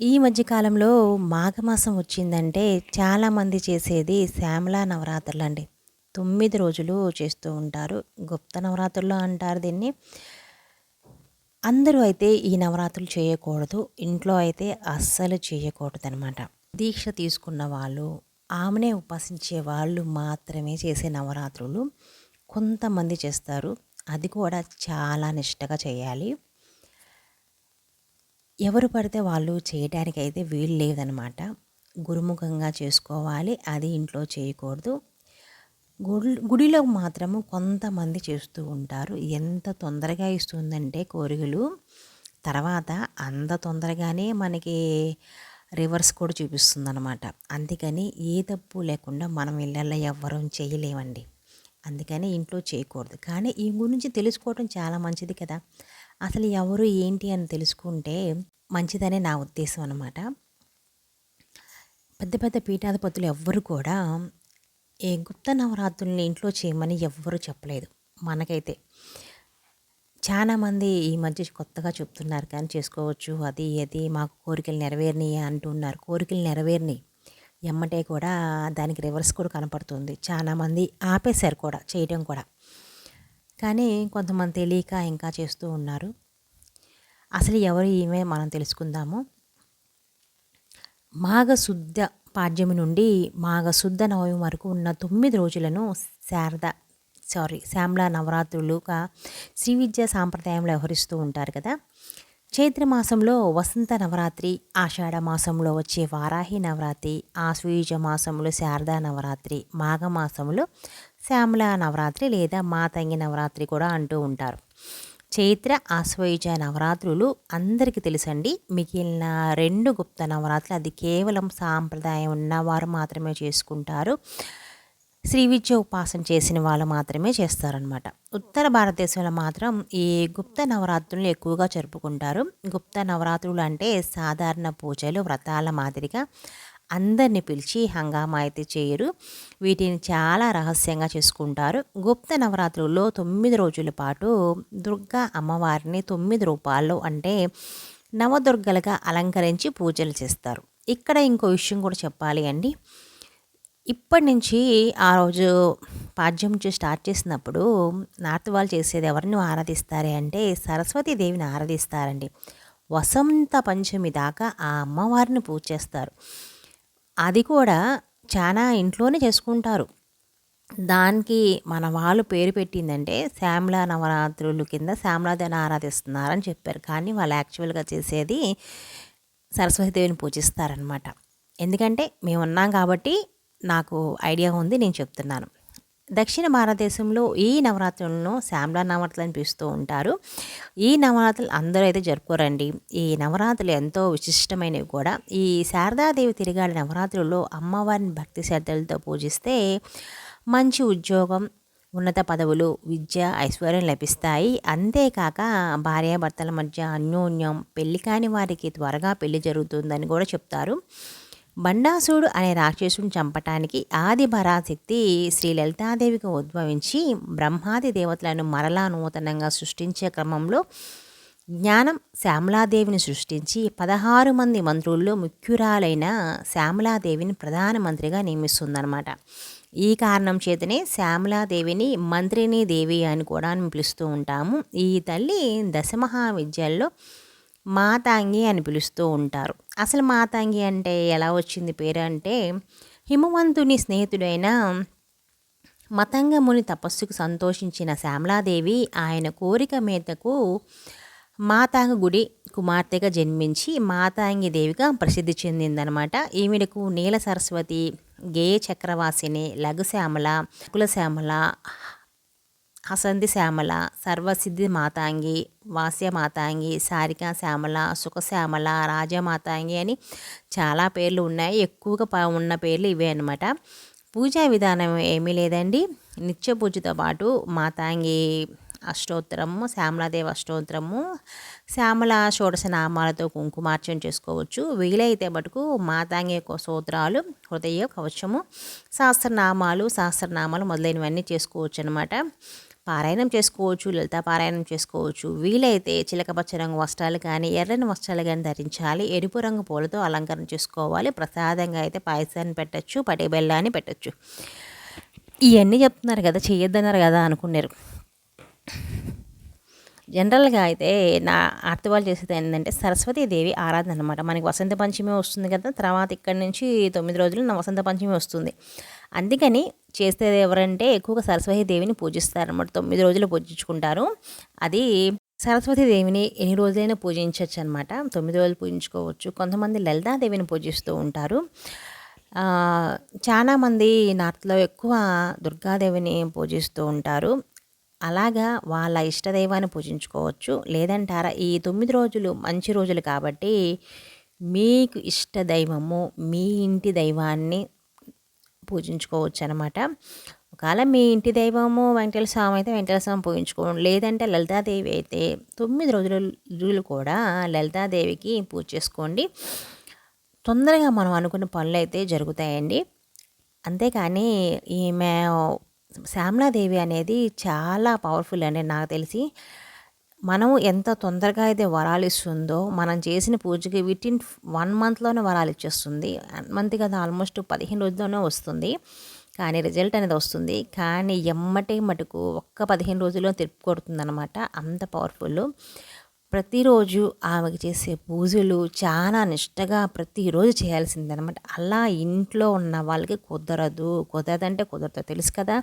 ఈ మధ్యకాలంలో మాఘమాసం వచ్చిందంటే చాలామంది చేసేది శ్యామలా నవరాత్రులు అండి. తొమ్మిది రోజులు చేస్తూ ఉంటారు. గుప్త నవరాత్రులు అంటారు దీన్ని. అందరూ అయితే ఈ నవరాత్రులు చేయకూడదు. ఇంట్లో అయితే అస్సలు చేయకూడదు అనమాట దీక్ష తీసుకున్న వాళ్ళు ఆమెనే ఉపాసించే వాళ్ళు మాత్రమే చేసే నవరాత్రులు కొంతమంది చేస్తారు. అది కూడా చాలా నిష్టగా చేయాలి. ఎవరు పడితే వాళ్ళు చేయడానికి అయితే వీలు లేదనమాట. గురుముఖంగా చేసుకోవాలి అది ఇంట్లో చేయకూడదు. గుడి గుడిలో మాత్రము కొంతమంది చేస్తూ ఉంటారు. ఎంత తొందరగా ఇస్తుందంటే కోరికలు. తర్వాత అంత తొందరగానే మనకి రివర్స్ కూడా చూపిస్తుంది అనమాట అందుకని ఏ తప్పు లేకుండా మనం ఇళ్ళల్లో ఎవ్వరం చేయలేమండి. అందుకని ఇంట్లో చేయకూడదు. కానీ ఈ గురించి తెలుసుకోవడం చాలా మంచిది కదా. అసలు ఎవరు ఏంటి అని తెలుసుకుంటే మంచిదనే నా ఉద్దేశం అనమాట పెద్ద పెద్ద పీఠాధిపతులు ఎవ్వరు కూడా ఏ గుప్త నవరాత్రుల్ని ఇంట్లో చేయమని ఎవ్వరూ చెప్పలేదు మనకైతే. చాలామంది ఈ మధ్య కొత్తగా చెప్తున్నారు కానీ చేసుకోవచ్చు అది అది మాకు కోరికలు నెరవేరినాయి అంటున్నారు కోరికలు నెరవేరినాయి. ఎమ్మటే కూడా దానికి రివర్స్ కూడా కనపడుతుంది. చాలామంది ఆపేశారు కూడా చేయడం కూడా. కానీ కొంతమంది తెలియక ఇంకా చేస్తూ ఉన్నారు. అసలు ఎవరు ఈమె మనం తెలుసుకుందాము. మాఘశుద్ధ పాడ్యమి నుండి మాఘశుద్ధ నవమి వరకు ఉన్న తొమ్మిది రోజులను శారద సారీ శ్యామల నవరాత్రులుగా శ్రీ విద్యా సాంప్రదాయంలో వ్యవహరిస్తూ ఉంటారు కదా. చైత్రమాసంలో వసంత నవరాత్రి ఆషాఢ మాసంలో వచ్చే వారాహి నవరాత్రి ఆశ్వీజ మాసంలో శారదా నవరాత్రి మాఘమాసంలో శ్యామల నవరాత్రి లేదా మాతంగి నవరాత్రి కూడా అంటూ ఉంటారు. చైత్ర ఆశ్వయుజ నవరాత్రులు అందరికీ తెలుసండి. మిగిలిన రెండు గుప్త నవరాత్రులు అది కేవలం సాంప్రదాయం ఉన్నవారు మాత్రమే చేసుకుంటారు. శ్రీ విద్య ఉపాసన చేసిన వాళ్ళు మాత్రమే చేస్తారనమాట ఉత్తర భారతదేశంలో మాత్రం ఈ గుప్త నవరాత్రులను ఎక్కువగా జరుపుకుంటారు. గుప్త నవరాత్రులు అంటే సాధారణ పూజలు వ్రతాల మాదిరిగా అందరిని పిలిచి హంగామా అయితే చేయరు. వీటిని చాలా రహస్యంగా చేసుకుంటారు. గుప్త నవరాత్రుల్లో తొమ్మిది రోజుల పాటు దుర్గా అమ్మవారిని తొమ్మిది రూపాల్లో అంటే నవదుర్గలుగా అలంకరించి పూజలు చేస్తారు. ఇక్కడ ఇంకో విషయం కూడా చెప్పాలి అండి. ఇప్పటి నుంచి ఆ రోజు పాద్యం నుంచి స్టార్ట్ చేసినప్పుడు నార్త్ వాళ్ళు చేసేది ఎవరిని ఆరాధిస్తారే అంటే సరస్వతీదేవిని ఆరాధిస్తారండి. వసంత పంచమి దాకా ఆ అమ్మవారిని పూజ చేస్తారు. అది కూడా చాలా ఇంట్లోనే చేసుకుంటారు. దానికి మన వాళ్ళు పేరు పెట్టిందంటే శ్యామలా నవరాత్రులు కింద శ్యామలాదేవిని ఆరాధిస్తున్నారని చెప్పారు. కానీ వాళ్ళు యాక్చువల్గా చేసేది సరస్వతీదేవిని పూజిస్తారనమాట ఎందుకంటే మేము ఉన్నాం కాబట్టి నాకు ఐడియా ఉంది నేను చెప్తున్నాను. దక్షిణ భారతదేశంలో ఈ నవరాత్రులను శ్యామలా నవరాత్రులు అని పిలుస్తూ ఉంటారు. ఈ నవరాత్రులు అందరూ అయితే జరుపుకోరండి. ఈ నవరాత్రులు ఎంతో విశిష్టమైనవి కూడా. ఈ శారదాదేవి తిరిగాడి నవరాత్రుల్లో అమ్మవారిని భక్తి శ్రద్ధలతో పూజిస్తే మంచి ఉద్యోగం ఉన్నత పదవులు విద్య ఐశ్వర్యం లభిస్తాయి. అంతేకాక భార్యాభర్తల మధ్య అన్యోన్యం పెళ్ళి కాని వారికి త్వరగా పెళ్ళి జరుగుతుందని కూడా చెప్తారు. బండాసుడు అనే రాక్షసుని చంపటానికి ఆది పరాశక్తి శ్రీ లలితాదేవికి ఉద్భవించి బ్రహ్మాది దేవతలను మరలా నూతనంగా సృష్టించే క్రమంలో జ్ఞానం శ్యామలాదేవిని సృష్టించి పదహారు మంది మంత్రుల్లో ముఖ్యురాలైన శ్యామలాదేవిని ప్రధానమంత్రిగా నియమిస్తుందన్నమాట. ఈ కారణం చేతనే శ్యామలాదేవిని మంత్రిని దేవి అని కూడా పిలుస్తూ ఉంటాము. ఈ తల్లి దశమహావిద్యల్లో మాతాంగి అని పిలుస్తూ ఉంటారు. అసలు మాతంగి అంటే ఎలా వచ్చింది పేరు అంటే హిమవంతుని స్నేహితుడైన మతంగముని తపస్సుకు సంతోషించిన శ్యామలాదేవి ఆయన కోరిక మేతకు మాతాంగ గుడి కుమార్తెగా జన్మించి మాతాంగి దేవిగా ప్రసిద్ధి చెందిందనమాట ఈవిడకు నీల సరస్వతి గేయ చక్రవాసిని లఘుశ్యామల కులశ్యామల హసంతి శ్యామల సర్వసిద్ధి మాతాంగి వాస్య మాతాంగి సారిక శ్యామల సుఖశ్యామల రాజమాతాంగి అని చాలా పేర్లు ఉన్నాయి. ఎక్కువగా ఉన్న పేర్లు ఇవే అనమాట పూజా విధానం ఏమీ లేదండి. నిత్య పూజతో పాటు మాతాంగి అష్టోత్తరము శ్యామలాదేవి అష్టోత్తరము శ్యామల షోడశ నామాలతో కుంకుమార్చన చేసుకోవచ్చు. వీలైతే మటుకు మాతాంగి యొక్క సూత్రాలు హృదయ కవచము సహస్రనామాలు సహస్రనామాలు మొదలైనవన్నీ చేసుకోవచ్చు అనమాట పారాయణం చేసుకోవచ్చు లలిత పారాయణం చేసుకోవచ్చు. వీలైతే చిలకపచ్చ రంగు వస్త్రాలు కానీ ఎర్రని వస్త్రాలు కానీ ధరించాలి. ఎరుపు రంగు పూలతో అలంకరణ చేసుకోవాలి. ప్రసాదంగా అయితే పాయసాన్ని పెట్టచ్చు పటే బెల్లాన్ని పెట్టచ్చు. ఇవన్నీ చెప్తున్నారు కదా చేయొద్దన్నారు కదా అనుకున్నారు. జనరల్గా అయితే నా ఆర్తి వాళ్ళు చేసేది ఏంటంటే సరస్వతీదేవి ఆరాధన అనమాట మనకి వసంత పంచమి వస్తుంది కదా తర్వాత ఇక్కడి నుంచి తొమ్మిది రోజులు నా వసంత పంచమి వస్తుంది. అందుకని చేసేది ఎవరంటే ఎక్కువగా సరస్వతి దేవిని పూజిస్తారు అనమాట తొమ్మిది రోజులు పూజించుకుంటారు. అది సరస్వతి దేవిని ఎన్ని రోజులైనా పూజించవచ్చు అనమాట తొమ్మిది రోజులు పూజించుకోవచ్చు. కొంతమంది లలితాదేవిని పూజిస్తూ ఉంటారు. చాలామంది నార్త్లో ఎక్కువ దుర్గాదేవిని పూజిస్తూ ఉంటారు. అలాగా వాళ్ళ ఇష్టదైవాన్ని పూజించుకోవచ్చు. లేదంటారా ఈ తొమ్మిది రోజులు మంచి రోజులు కాబట్టి మీకు ఇష్ట దైవము మీ ఇంటి దైవాన్ని పూజించుకోవచ్చు అనమాట ఒకవేళ మీ ఇంటి దైవము వెంకటేశ్వర స్వామి అయితే వెంకటేశ్వర స్వామి పూజించుకోండి లేదంటే లలితాదేవి అయితే తొమ్మిది రోజులు కూడా లలితాదేవికి పూజ చేసుకోండి. తొందరగా మనం అనుకున్న పనులు అయితే జరుగుతాయండి. అంతేకాని ఈమె శ్యామలాదేవి అనేది చాలా పవర్ఫుల్ అండి నాకు తెలిసి. మనము ఎంత తొందరగా అయితే వరాలు ఇస్తుందో మనం చేసిన పూజకి విటిన్ వన్ మంత్లోనే వరాలు ఇచ్చేస్తుంది. వన్ మంత్ కదా ఆల్మోస్ట్ పదిహేను రోజుల్లోనే వస్తుంది. కానీ రిజల్ట్ అనేది వస్తుంది. కానీ ఎమ్మటే మటుకు ఒక్క పదిహేను రోజుల్లో తిరుపు కొడుతుంది అనమాట అంత పవర్ఫుల్ ప్రతిరోజు ఆమెకి చేసే పూజలు చాలా నిష్టగా ప్రతిరోజు చేయాల్సిందనమాట అలా ఇంట్లో ఉన్న వాళ్ళకి కుదరదు. కుదరదంటే కుదరదు. తెలుసు కదా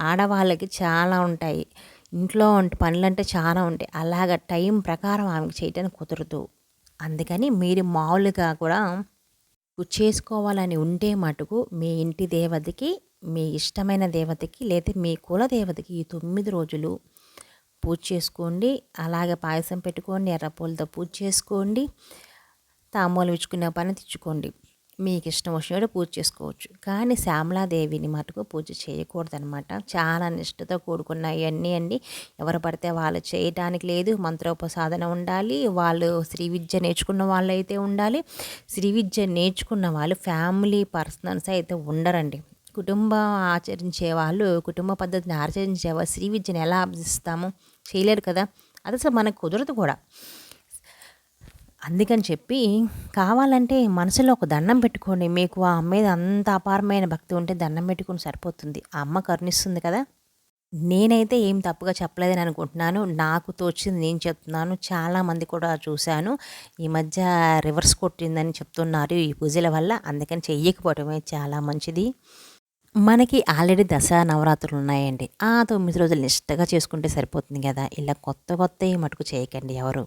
ఆడవాళ్ళకి చాలా ఉంటాయి. ఇంట్లో పనులు పనులంటే చాలా ఉంటాయి. అలాగ టైం ప్రకారం ఆమెకు చేయటానికి కుదరదు. అందుకని మీరు మామూలుగా కూడా చేసుకోవాలని ఉంటే మటుకు మీ ఇంటి దేవతకి మీ ఇష్టమైన దేవతకి లేదా మీ కుల దేవతకి ఈ తొమ్మిది రోజులు పూజ చేసుకోండి. అలాగే పాయసం పెట్టుకోండి ఎర్రపూలతో పూజ చేసుకోండి. తాంబూలం ఇచ్చుకునే పని తెచ్చుకోండి. మీకు ఇష్టం వచ్చినట్టు పూజ చేసుకోవచ్చు. కానీ శ్యామలాదేవిని మటుకు పూజ చేయకూడదనమాట చాలా నిష్ఠతో కూడుకున్న ఇవన్నీ అండి. ఎవరు పడితే వాళ్ళు చేయటానికి లేదు. మంత్రోపసాధన ఉండాలి. వాళ్ళు శ్రీ విద్య నేర్చుకున్న వాళ్ళు అయితే ఉండాలి. శ్రీ విద్య నేర్చుకున్న వాళ్ళు ఫ్యామిలీ పర్సనల్స్ అయితే ఉండరండి. కుటుంబం ఆచరించే వాళ్ళు కుటుంబ పద్ధతిని ఆచరించే వాళ్ళు శ్రీ విద్యను ఎలా అభ్యసిస్తాము చేయలేరు కదా? అది అసలు మనకు కుదరదు కూడా. అందుకని చెప్పి కావాలంటే మనసులో ఒక దండం పెట్టుకోండి. మీకు ఆ మీద అంత అపారమైన భక్తి ఉంటే దండం పెట్టుకుని సరిపోతుంది. ఆ అమ్మ కరుణిస్తుంది కదా. నేనైతే ఏం తప్పుగా చెప్పలేదని అనుకుంటున్నాను. నాకు తోచింది నేను చెప్తున్నాను. చాలామంది కూడా చూశాను. ఈ మధ్య రివర్స్ కొట్టిందని చెప్తున్నారు ఈ పూజల వల్ల. అందుకని చెయ్యకపోవటమే చాలా మంచిది. మనకి ఆల్రెడీ దసరా నవరాత్రులు ఉన్నాయండి. ఆ తొమ్మిది రోజులు నిష్టగా చేసుకుంటే సరిపోతుంది కదా. ఇలా కొత్త కొత్త మటుకు చేయకండి ఎవరు.